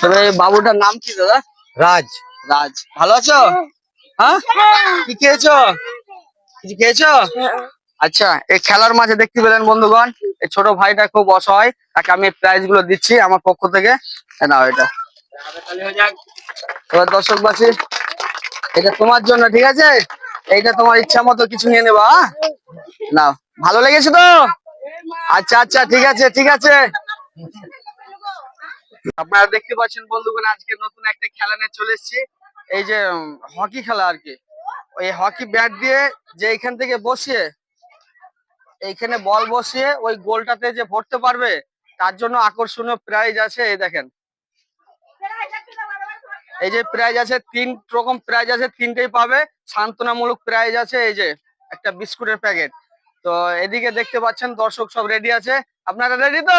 তবে এই বাবুটার নাম কি দাদা? রাজ। রাজ। ভালো আছো? হ্যাঁ? কি খেয়েছো? কিছু খেয়েছো? আচ্ছা এই খেলার মাঝে দেখতে পেলেন বন্ধুগণ এই ছোট ভাইটা খুব অসহায় তাকে আমি প্রাইজগুলো দিচ্ছি আমার পক্ষ থেকে। নাও এটা। এবার দর্শকবাসী এটা তোমার জন্য ঠিক আছে? এইটা তোমার ইচ্ছা মতো কিছু নিয়ে নেবা হ্যাঁ? নাও। ভালো লেগেছে তো? আচ্ছা আচ্ছা ঠিক আছে ঠিক আছে। আপনারা দেখতে পাচ্ছেন বন্ধুগণ আজকে নতুন একটা খেলা নিয়ে চলে এসেছি। এই যে হকি খেলা আর কি। ওই হকি ব্যাট দিয়ে যে এইখান থেকে বসিয়ে এইখানে বল বসিয়ে ওই গোলটাতে যে ভরতে পারবে তার জন্য আকর্ষণীয় প্রাইজ আছে এই দেখেন। এই যে প্রাইজ আছে তিন রকম প্রাইজ আছে তিনটেই পাবে। সান্ত্বনামূলক প্রাইজ আছে এই যে একটা বিস্কুটের প্যাকেট তো এদিকে দেখতে পাচ্ছেন দর্শক সব রেডি আছে। আপনারা রেডি তো?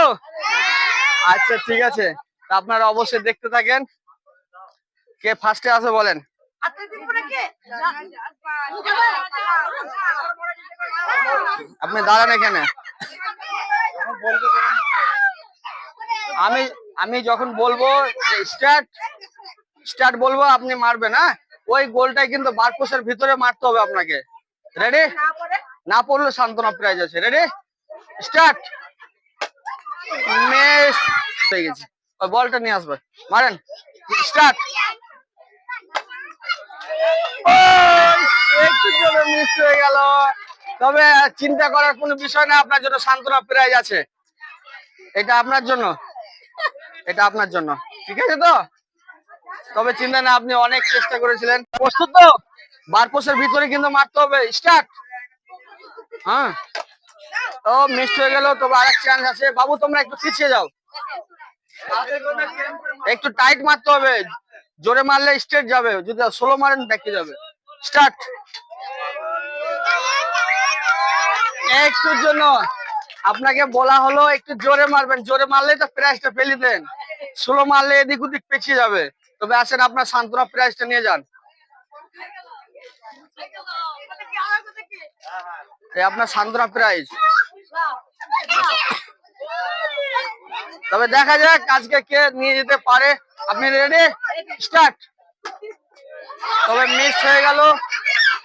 আচ্ছা ঠিক আছে। তা আপনারা অবশ্যই দেখতে থাকেন। কে ফার্স্টে আছে বলেন? আপনি দাঁড়ান এখানে। আমি আমি যখন বলব স্টার্ট স্টার্ট বলব, আপনি মারবেন হ্যাঁ? ওই গোলটাই কিন্তু বারকোষের ভিতরে মারতে হবে আপনাকে। রেডি না পড়লে সান্ত্বনা প্রাইজ আছে। রেডি স্টার্ট মিস হয়ে গেছে। ওই বলটা নিয়ে আসবে। মারেন। স্টার্ট। তবে চিন্তা করার কোনো বিষয় না, আপনার জন্য সান্ত্বনা প্রাইজ আছে। এটা আপনার জন্য। এটা আপনার জন্য। ঠিক আছে তো? তবে চিন্তা না, আপনি অনেক চেষ্টা করেছিলেন। প্রস্তুত তো? বারপোষের ভিতরে কিন্তু মারতে হবে। স্টার্ট। হ্যাঁ। ও মিস হয়ে গেল, তবে আরেক চান্স আছে। বাবু, তোমরা একটু পিছিয়ে যাও। একটু টাইট মারতে হবে। জোরে মারলে স্ট্রেট যাবে। যদি স্লো মারেন ব্যাকে যাবে। স্টার্ট একটুর জন্য। আপনাকে বলা হলো, একটু জোরে মারবেন। জোরে মারলে তো প্রাইসটা ফেলে দেন। স্লো মারলে এদিক ওদিক পেছিয়ে যাবে। তবে আসেন, আপনার সান্ত্বনা প্রাইসটা নিয়ে যান। আপনার সান্ত্বনা প্রাইজ তবে দেখা যাক, আজকে কে নিয়ে যেতে পারে। আপনি রেডি স্টার্ট তবে মিস হয়ে গেল।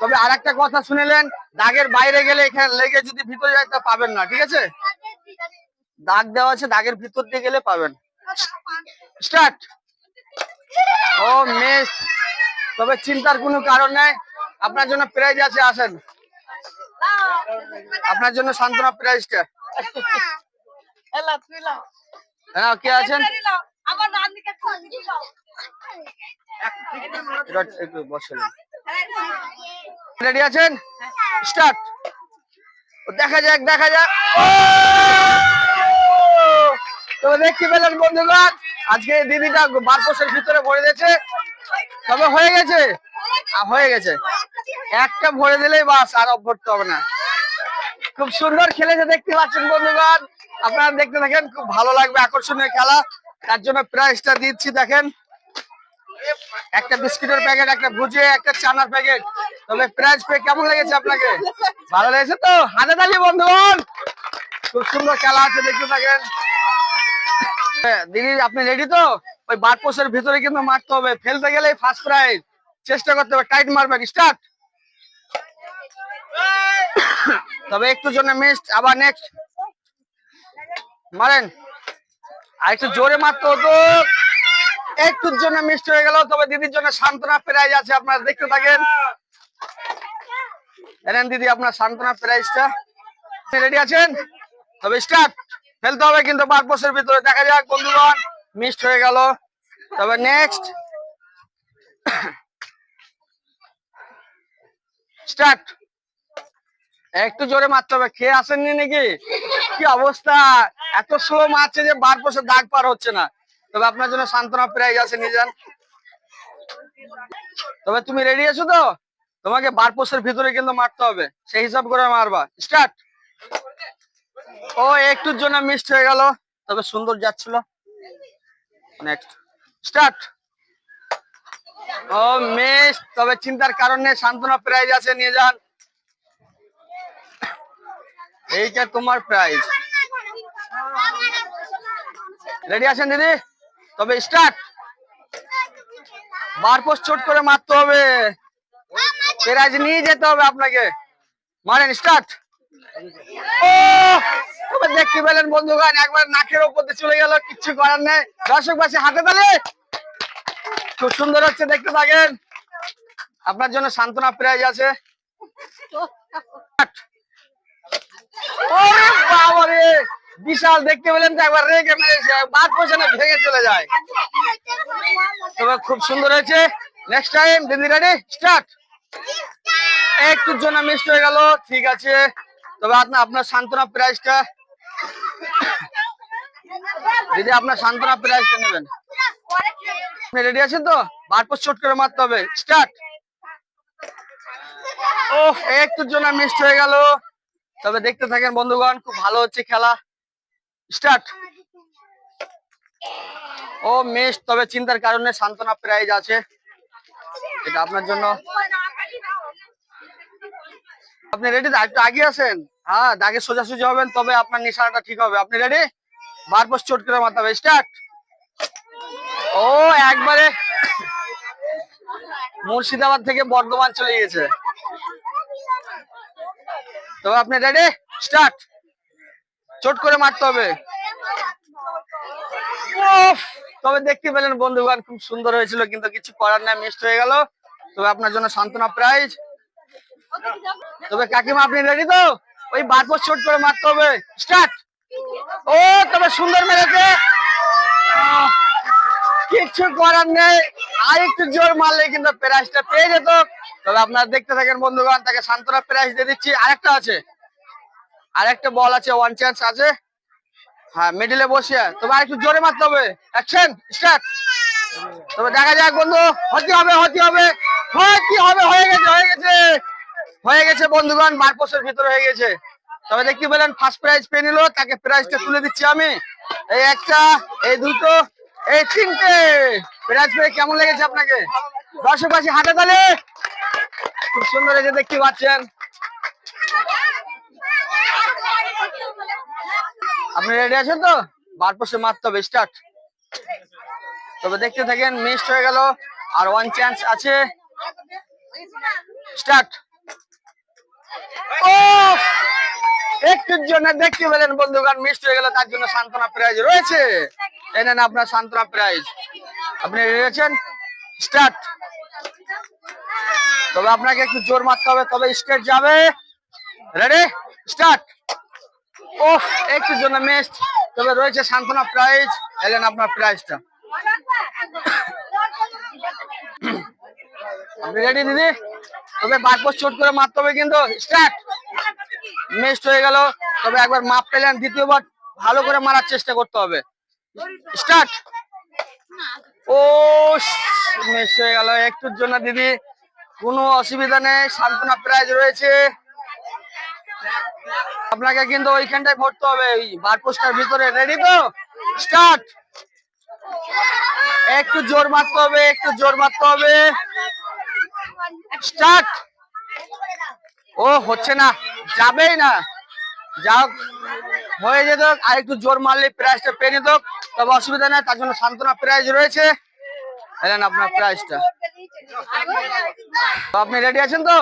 তবে আর একটা কথা শুনেলেন দাগের বাইরে গেলে এখানে লেগে যদি ভিতরে যায় তা পাবেন না, ঠিক আছে? দাগ দেওয়া আছে, দাগের ভিতর দিয়ে গেলে পাবেন। স্টার্ট ও মিস তবে চিন্তার কোনো কারণ নেই। আপনার জন্য প্রাইজ আছে, আসেন। আপনার জন্য সান্ত্বনা প্রাইজটা হ্যাঁ কে আছেন? আমার এটা একটু বসেন রেডি আছেন? স্টার্ট দেখা যাক দেখা যাক! তো দেখতে পেলেন বন্ধুগণ আজকে দিদিটা বারকোষের ভিতরে ভরে দিয়েছে। তবে হয়ে গেছে? হয়ে গেছে। একটা ভরে দিলেই বাস আর ভরতে হবে না। খুব সুন্দর খেলেছে দেখতে পাচ্ছেন বন্ধুগণ, আপনারা দেখতে থাকেন, খুব ভালো লাগবে, আকর্ষণীয় খেলা। তার জন্য প্রাইজটা দিচ্ছি, দেখেন। একটা বিস্কুটের প্যাকেট, একটা ভুজিয়ে, একটা চানার প্যাকেট। তবে প্রাইজ পেয়ে কেমন লেগেছে আপনাকে? ভালো লেগেছে তো? হাতে তালি বন্ধুগণ। খুব সুন্দর খেলা আছে, দেখতে থাকেন। দিদি, আপনি রেডি তো? ওই বার বারপোষের ভিতরে কিন্তু মারতে হবে। ফেলতে গেলে ফার্স্ট প্রাইজ চেষ্টা করতে হবে টাইট মারবেন স্টার্ট তবে একটু জন্য মিসড আবার নেক্সট মারেন। আর একটু জোরে মারতে হতো। একটুর জন্য মিষ্টি হয়ে গেল, তবে দিদির জন্য সান্ত্বনা প্রাইজ আছে, আপনারা দেখতে থাকেন। এনেন দিদি, আপনার সান্ত্বনা প্রাইজটা। রেডি আছেন? তবে স্টার্ট ফেলতে হবে কিন্তু বারপোষের ভিতরে। দেখা যাক, বন্ধুগণ মিসড হয়ে গেল। তবে নেক্সট স্টার্ট একটু জোরে মারতে হবে। খেয়ে আসেননি নাকি? কি অবস্থা? এত স্লো মারছে যে বার বসে দাগ পার হচ্ছে না। তবে আপনার জন্য সান্ত্বনা প্রাইজ আছে নিয়ে যান তবে তুমি রেডি আছো তো? তোমাকে বার পোস্টের ভিতরে কিন্তু মারতে হবে। সেই হিসাব করে মারবা। স্টার্ট ও, একটুর জন্য মিসড হয়ে গেল। তবে সুন্দর যাচ্ছিল। নেক্সট স্টার্ট ও মিস তবে চিন্তার কারণে সান্ত্বনা প্রাইজ আছে নিয়ে যান এইটা তোমার প্রাইজ রেডি আছেন, দিদি? তবে স্টার্ট বার পোস্ট চোট করে মারতে হবে। প্রাইজ নিয়ে যেতে হবে আপনাকে। মারেন স্টার্ট ও, তবে দেখতে পেলেন বন্ধুগণ, একবার নাকের উপর দিয়ে চলে গেল, কিচ্ছু করার নেই। দর্শক পাশে হাতে তালে। খুব সুন্দর হচ্ছে, দেখতে থাকেন। আপনার জন্য সান্ত্বনা প্রাইজ আছে। ওরে বাবারে! বিশাল দেখতে পেলেন তো একবার রেগে মেরেছে বাদ পয়সানে ভেঙে চলে যায়। তবে খুব সুন্দর হয়েছে। নেক্সট টাইম দিদি রেডি স্টার্ট একটুর জন্য মিস হয়ে গেল, ঠিক আছে। তবে আপনার আপনার সান্ত্বনা প্রাইজটা দিদি, আপনার সান্ত্বনা প্রাইজটা নেবেন। আপনি রেডি আছেন তো? বারপর চট করে মারতে হবে। স্টার্ট ও একটুর জন্য মিস হয়ে গেল। তবে দেখতে থাকেন, বন্ধুগণ, খুব ভালো হচ্ছে খেলা। স্টার্ট ও মিস তবে চিন্তার কারণে সান্ত্বনা প্রাইজ আছে। এটা আপনার জন্য। আপনি রেডি একটু আগে আছেন হ্যাঁ দাগে সোজাসুজি হবেন, তবে আপনার নিশানাটা ঠিক হবে। আপনি রেডি বারপর চোট করে মারতে হবে। স্টার্ট ও, একবারে মুর্শিদাবাদ থেকে বর্ধমান চলে গেছে তবে আপনি রেডি স্টার্ট চট করে মারতে হবে। তবে দেখতে পেলেন বন্ধুগণ, খুব সুন্দর হয়েছিল, কিন্তু কিছু করার নাই মিস হয়ে গেল। তবে আপনার জন্য সান্ত্বনা প্রাইজ তবে কাকিমা, আপনি রেডি তো? ওই বারপর চট করে মারতে হবে। স্টার্ট ও, তবে সুন্দর মেরেছে। কিচ্ছু করার নেই। আর একটু জোর মারলে কিন্তু প্রাইজটা পেয়ে যেত। তবে আপনারা দেখতে থাকেন, বন্ধুগণ, তাকে সান্ত্বনা প্রাইজ দিয়ে দিচ্ছি। আরেকটা আছে। আরেকটা বল আছে ওয়ান চান্স আছে। হ্যাঁ মিডিলে বসে। তবে আরেকটু জোরে মারতে হবে। অ্যাকশন স্টার্ট তবে দেখা যাক, বন্ধু হতে হবে হতে হবে। কি হবে, হয়ে গেছে হয়ে গেছে। হয়ে গেছে, বন্ধুগণ বারপোষের ভিতরে হয়ে গেছে। তবে দেখতে পেলেন ফার্স্ট প্রাইজ পেয়ে নিল। তাকে প্রাইজটা তুলে দিচ্ছি আমি। এই একটা, এই দুটো, এই তিনটে। প্রাইজ পেয়ে কেমন লেগেছে আপনাকে? দর্শক পাশে হাতে তালে। খুব সুন্দর এই দেখতে পাচ্ছেন। আপনি রেডি আছেন তো? বারপোষে মারতে হবে স্টার্ট তবে দেখতে থাকেন মিসড হয়ে গেল। আর ওয়ান চান্স আছে। স্টার্ট ও একটুর জন্য দেখতে পেলেন বন্ধুগণ মিসড হয়ে গেল, তার জন্য সান্ত্বনা প্রাইজ রয়েছে। এই নেন আপনার সান্ত্বনা প্রাইজ আপনি রেডি আছেন? স্টার্ট। তবে আপনাকে একটু জোর মারতে হবে, তবে স্টেট যাবে। রেডি স্টার্ট ও একটুর জন্য মেস্ট তবে রয়েছে সান্ত্বনা প্রাইজ এলেন আপনার প্রাইজটা আপনি রেডি দিদি? তবে বারপোস্ট চোট করে মারতে হবে কিন্তু। স্টার্ট মিসড হয়ে গেল। তবে একবার মাপ পেলেন দ্বিতীয়বার ভালো করে মারার চেষ্টা করতে হবে। স্টার্ট ও মিস হয়ে গেল। একটুর জন্য দিদি, কোনো অসুবিধা নেই, সান্ত্বনা প্রাইজ রয়েছে। আপনাকে কিন্তু ওইখানটায় ভরতে হবে, ওই বারপোস্টার ভিতরে। রেডি তো? স্টার্ট একটু জোর মারতে হবে, একটু জোর মারতে হবে। স্টার্ট ও, হচ্ছে না। যাবেই না। যাক হয়ে যেত আর একটু জোর মারলে প্রাইজটা পেয়ে নিত তবে অসুবিধা নেই, তার জন্য সান্ত্বনা প্রাইজ রয়েছে। এলেন আপনার প্রাইজটা তো আপনি রেডি আছেন তো?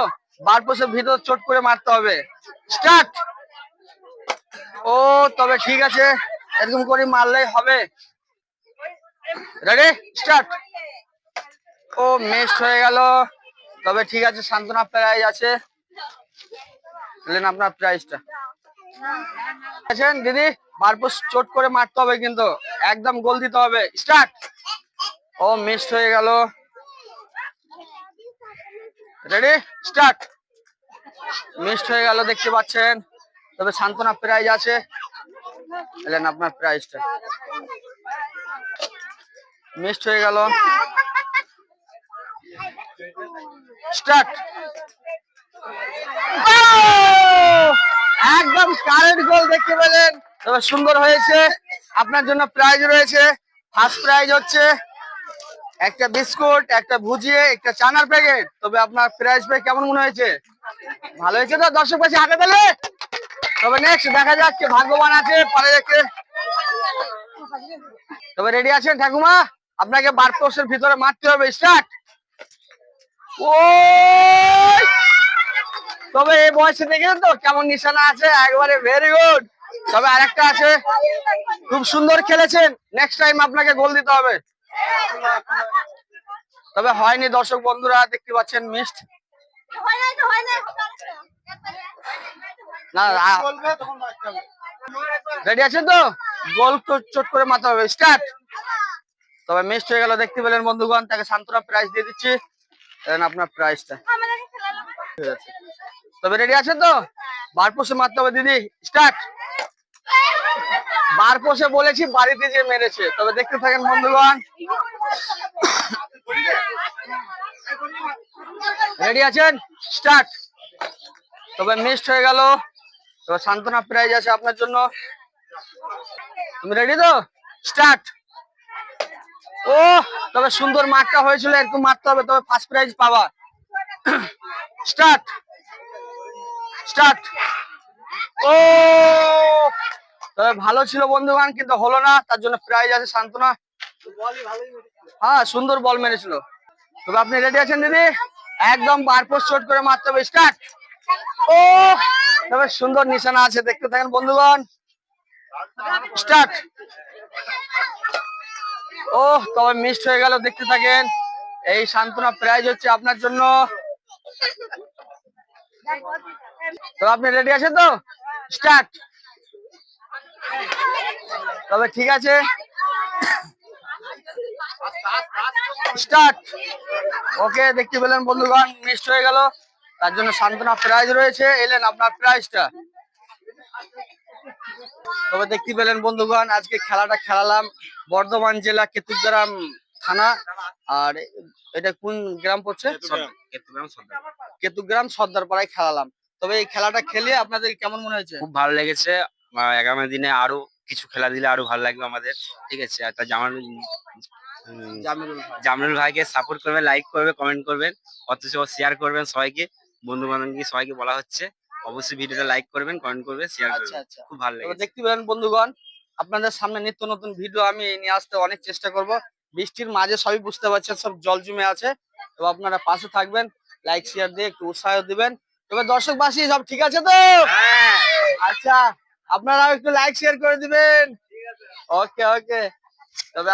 বার পোষে ভিতর চোট করে মারতে হবে। স্টার্ট ও, তবে ঠিক আছে, এরকম করে মারলেই হবে। রেডি স্টার্ট ও মিসড হয়ে গেল। তবে ঠিক আছে, সান্ত্বনা প্রাইজ আছে। নিলেন আপনার প্রাইজটা আছেন, দিদি? বারপোস চোট করে মারতে হবে কিন্তু। একদম গোল দিতে হবে। স্টার্ট! ও মিসড হয়ে গেল। রেডি স্টার্ট মিসড হয়ে গেল, দেখতে পাচ্ছেন। তবে সান্ত্বনা প্রাইজ আছে। এলেন আপনার প্রাইজটা মিসড হয়ে গেল। স্টার্ট কারেন্ট গোল দেখতে পেলেন। তবে সুন্দর হয়েছে। আপনার জন্য প্রাইজ রয়েছে। ফার্স্ট প্রাইজ হচ্ছে একটা বিস্কুট, একটা ভুজিয়ে, একটা চানার প্যাকেট তবে আপনার প্রাইজ পেয়ে কেমন মনে হয়েছে? ভালো হয়েছে তো? দর্শক পাশে হাতে পেলে? তবে নেক্সট দেখা যাক কে ভাগ্যবান আছে, পরে দেখে। তবে রেডি আছেন ঠাকুমা? আপনাকে বার পোস্টের ভিতরে মারতে হবে। স্টার্ট ও! তবে এই বয়সে দেখেন তো কেমন নিশানা আছে, একবারে ভেরি গুড তবে আরেকটা আছে, খুব সুন্দর খেলেছেন নেক্সট টাইম আপনাকে গোল দিতে হবে। তবে হয়নি দর্শক বন্ধুরা, দেখতে পাচ্ছেন মিস্ট না রেডি আছেন তো? গোল তো চট করে মারতে হবে স্টার্ট তবে মিস্ট হয়ে গেল, দেখতে পেলেন বন্ধুগণ, তাকে সান্ত্বনা প্রাইজ দিয়ে দিচ্ছি। আপনার প্রাইজটা ঠিক আছে তবে রেডি আছেন তো? বার পোষে মারতে হবে, দিদি স্টার্ট বার পোষে বলেছি, বাড়িতে যে মেরেছে। তবে দেখতে থাকেন, বন্ধুগণ। রেডি আছেন? স্টার্ট তবে মিসড হয়ে গেল। তবে সান্ত্বনা প্রাইজ আছে আপনার জন্য। তুমি রেডি তো? স্টার্ট ও, তবে সুন্দর মার্কটা হয়েছিল, একটু মারতে হবে, তবে ফার্স্ট প্রাইজ পাওয়া। স্টার্ট স্টার্ট ও! তবে ভালো ছিল বন্ধুগান কিন্তু হলো না, তার জন্য প্রাইজ আছে সান্ত্বনা। হ্যাঁ সুন্দর বল মেরেছিল। তবে আপনি রেডি আছেন, দিদি? একদম বারপোস্ট শট করে মারতে হবে স্টার্ট ও! তবে সুন্দর নিশানা আছে, দেখতে থাকেন বন্ধুগণ। স্টার্ট ও, তবে মিসড হয়ে গেল, দেখতে থাকেন। এই সান্ত্বনা প্রাইজ হচ্ছে আপনার জন্য। তো আপনি রেডি আছেন তো? স্টার্ট তবে ঠিক আছে। স্টার্ট ওকে দেখতে পেলেন বন্ধুগণ মিসড হয়ে গেল। তার জন্য সান্ত্বনা প্রাইজ রয়েছে। এলেন আপনার প্রাইজটা তবে দেখতে পেলেন বন্ধুগণ আজকে খেলাটা খেলালাম বর্ধমান জেলা কেতুগ্রাম থানা। আর এটা কোন গ্রাম পড়ছে? কেতুগ্রাম সর্দারপাড়ায় খেলালাম। তবে এই খেলাটা খেলে আপনাদের কেমন মনে হয়েছে? খুব ভালো লেগেছে। আগামী দিনে আরও কিছু খেলা দিলে আরও ভালো লাগবে আমাদের। ঠিক আছে আর তা জামাল। জামরুল ভাইকে সাপোর্ট করবেন লাইক করবে কমেন্ট করবেন অথচ শেয়ার করবেন সবাইকে বন্ধু বান্ধবকে সবাইকে বলা হচ্ছে। অবশ্যই ভিডিওটা লাইক করবেন কমেন্ট করবেন শেয়ার আচ্ছা করবেন। আচ্ছা। খুব ভালো লেগেছে। দেখতে পেলেন বন্ধুগণ আপনাদের সামনে নিত্য নতুন ভিডিও আমি নিয়ে আসতে অনেক চেষ্টা করব। বৃষ্টির মাঝে সবই বুঝতে পারছেন সব জল জমে আছে। তো আপনারা পাশে থাকবেন লাইক শেয়ার দিয়ে একটু উৎসাহ দিবেন। তবে দর্শকবাসী সব ঠিক আছে তো? আচ্ছা আপনারাও একটু লাইক শেয়ার করে দিবেন। ওকে ওকে তবে